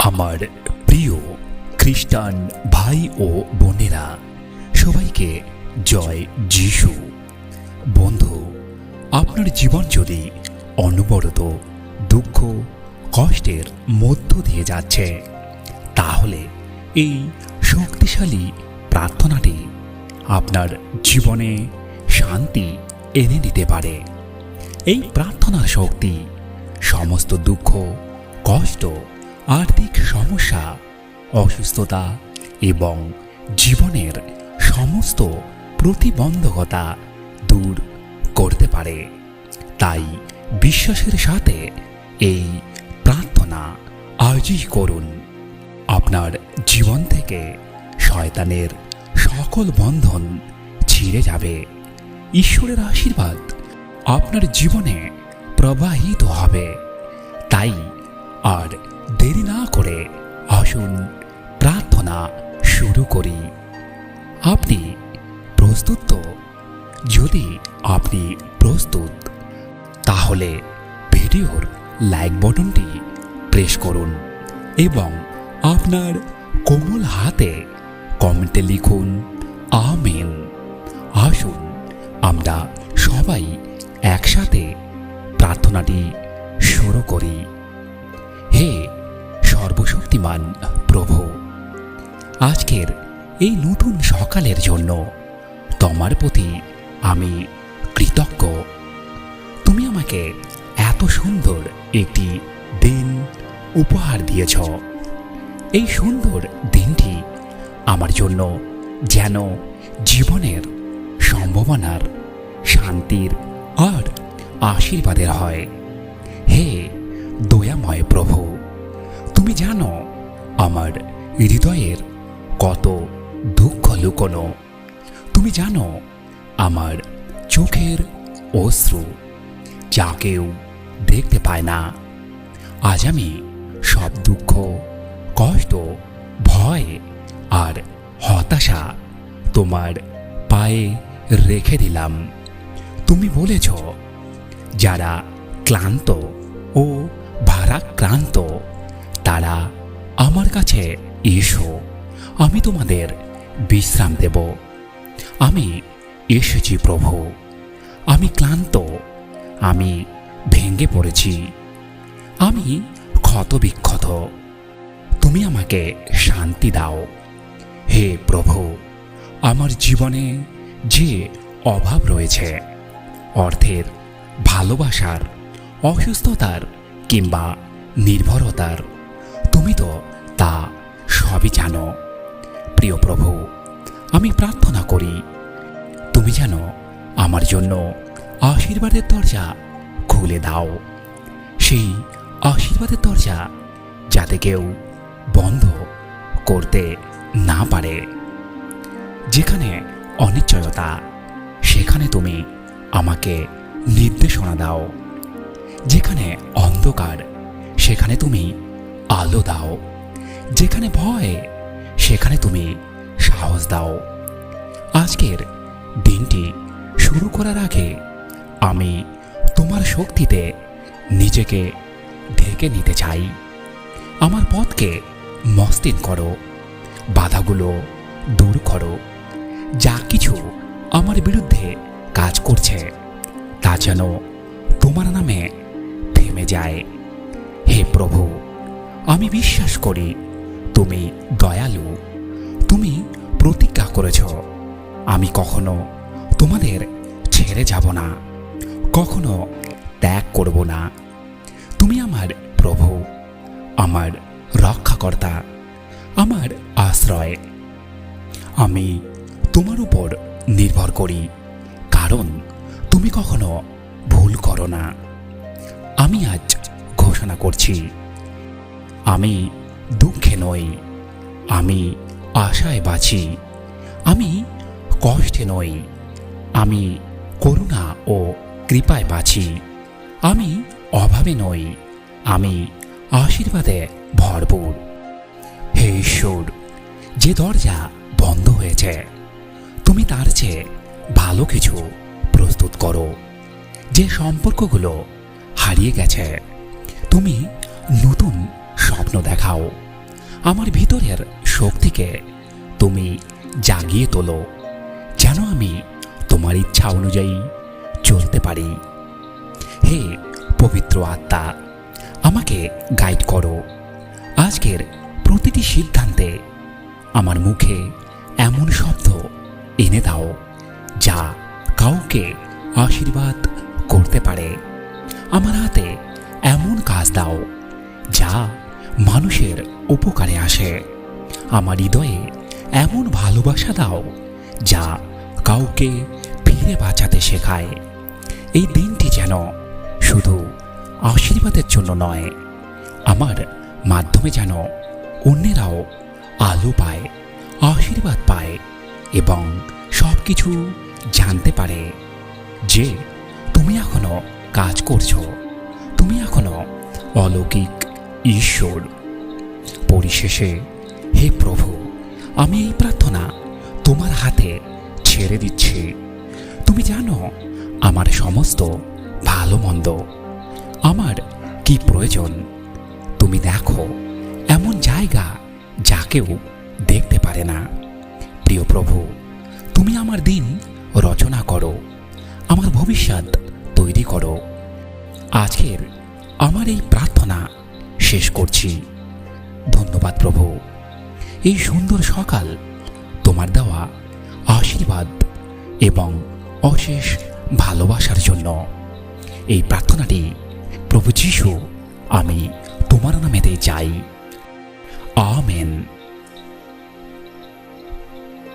আমার প্রিয় খ্রিস্টান ভাই ও বোনেরা, সবাইকে জয় যিশু। বন্ধু, আপনার জীবন যদি অনবরত দুঃখ, কষ্টের মধ্য দিয়ে যাচ্ছে, তাহলে এই শক্তিশালী প্রার্থনাটি আপনার জীবনে শান্তি এনে দিতে পারে। এই প্রার্থনার শক্তি সমস্ত দুঃখ, কষ্ট আর্থিক সমস্যা, অসুস্থতা এবং জীবনের সমস্ত প্রতিবন্ধকতা দূর করতে পারে। তাই বিশ্বাসের সাথে এই প্রার্থনা আজই করুন। আপনার জীবন থেকে শয়তানের সকল বন্ধন ছিঁড়ে যাবে। ঈশ্বরের আশীর্বাদ আপনার জীবনে প্রবাহিত হবে। তাই আর দেরি না করে আসুন, প্রার্থনা শুরু করি। আপনি প্রস্তুত তো? যদি আপনি প্রস্তুত, তাহলে ভিডিওর লাইক বটনটি প্রেস করুন এবং আপনার কোমল হাতে কমেন্টে লিখুন, আমেন। আসুন, আমরা সবাই একসাথে প্রার্থনাটি শুরু করি। হে সর্বশক্তিমান প্রভু, আজকের এই নতুন সকালের জন্য তোমার প্রতি আমি কৃতজ্ঞ। তুমি আমাকে এত সুন্দর একটি দিন উপহার দিয়েছ। এই সুন্দর দিনটি আমার জন্য যেন জীবনের সম্ভাবনার, শান্তির আর আশীর্বাদের হয়। হে দয়াময় প্রভু, তুমি জানো আমার হৃদয়ের কত দুঃখ লুকোনো। তুমি জানো আমার চোখের অশ্রু যা কেউ দেখতে পায় না। আজ আমি সব দুঃখ, কষ্ট, ভয় আর হতাশা তোমার পায়ে রেখে দিলাম। তুমি বলেছ, যারা ক্লান্ত ও ভারাক্রান্ত তারা আমার কাছে, এসো, আমি তোমাদের বিশ্রাম দেব। আমি এসেছি প্রভু। আমি ক্লান্ত। আমি ভেঙে পড়েছি। আমি ক্ষতবিক্ষত। তুমি আমাকে শান্তি দাও। হে প্রভু, আমার জীবনে যে অভাব রয়েছে, অর্থের ভালোবাসার, অসুস্থতার কিংবা নির্ভরতার, তুমি তো তা সবই জানো। প্রিয় প্রভু, আমি প্রার্থনা করি, তুমি যেন আমার জন্য আশীর্বাদের দরজা খুলে দাও। সেই আশীর্বাদের দরজা যাতে কেউ বন্ধ করতে না পারে। যেখানে অনিশ্চয়তা, সেখানে তুমি আমাকে নির্দেশনা দাও। যেখানে অন্ধকার, সেখানে তুমি আলো দাও। যেখানে ভয়, সেখানে তুমি সাহস দাও। আজকের দিনটি শুরু করার আগে আমি তোমার শক্তিতে নিজেকে ঢেকে নিতে চাই। আমার পথকে মসৃণ করো, বাধাগুলো দূর করো। যা কিছু আমার বিরুদ্ধে কাজ করছে, তা যেন তোমার নামে থেমে যায়। হে প্রভু, আমি বিশ্বাস করি তুমি দয়ালু, তুমি প্রতিজ্ঞা করেছ। আমি কখনো তোমাদের ছেড়ে যাব না, কখনো ত্যাগ করব না। তুমি আমার প্রভু, আমার রক্ষাকর্তা, আমার আশ্রয়। আমি তোমার উপর নির্ভর করি, কারণ তুমি কখনো ভুল করো না। আমি আজ ঘোষণা করছি, আমি দুঃখে নই, আমি আশায় বাঁচি, আমি কষ্টে নই, আমি করুণা ও কৃপায় বাঁচি, আমি অভাবে নই, আমি আশীর্বাদে ভরপুর। হে ঈশ্বর, যে দরজা বন্ধ হয়েছে, তুমি তার চেয়ে ভালো কিছু প্রস্তুত করো। যে সম্পর্কগুলো হারিয়ে গেছে। তুমি নতুন স্বপ্ন দেখাও। আমার ভিতরের শক্তিকে তুমি জাগিয়ে তোলো। যেন আমি তোমার ইচ্ছা অনুযায়ী চলতে পারি। হে পবিত্র আত্মা, আমাকে গাইড করো। আজকের প্রতিটি সিদ্ধান্তে আমার মুখে এমন শব্দ এনে দাও, যা কাউকে আশীর্বাদ করতে পারে। আমার হাতে এমন কাজ দাও, যা মানুষের উপকারে আসে। আমার হৃদয়ে এমন ভালোবাসা দাও, যা কাউকে ফিরে বাঁচাতে শেখায়। এই দিনটি যেন শুধু আশীর্বাদের জন্য নয়, আমার মাধ্যমে যেন অন্যেরাও আলো পায়, আশীর্বাদ পায় এবং সব কিছু জানতে পারে যে তুমি এখনও কাজ করছ। তুমি এখনও অলৌকিক ঈশ্বর। পরিশেষে, হে প্রভু, আমি এই প্রার্থনা তোমার হাতে ছেড়ে দিচ্ছি। তুমি জানো, আমার সমস্ত ভালো মন্দ আমার কি প্রয়োজন? তুমি দেখো, এমন জায়গা যা কেউ দেখতে পারে না। প্রিয় প্রভু, তুমি আমার দিন রচনা করো। আমার ভবিষ্যৎ তৈরি করো। আজকের আমার এই প্রার্থনা শেষ করছি। ধন্যবাদ প্রভু। এই সুন্দর সকাল তোমার দেওয়া আশীর্বাদ এবং অশেষ ভালোবাসার জন্য। এই প্রার্থনাটি প্রভু যিশু আমি তোমার নামেতে চাই। আমেন।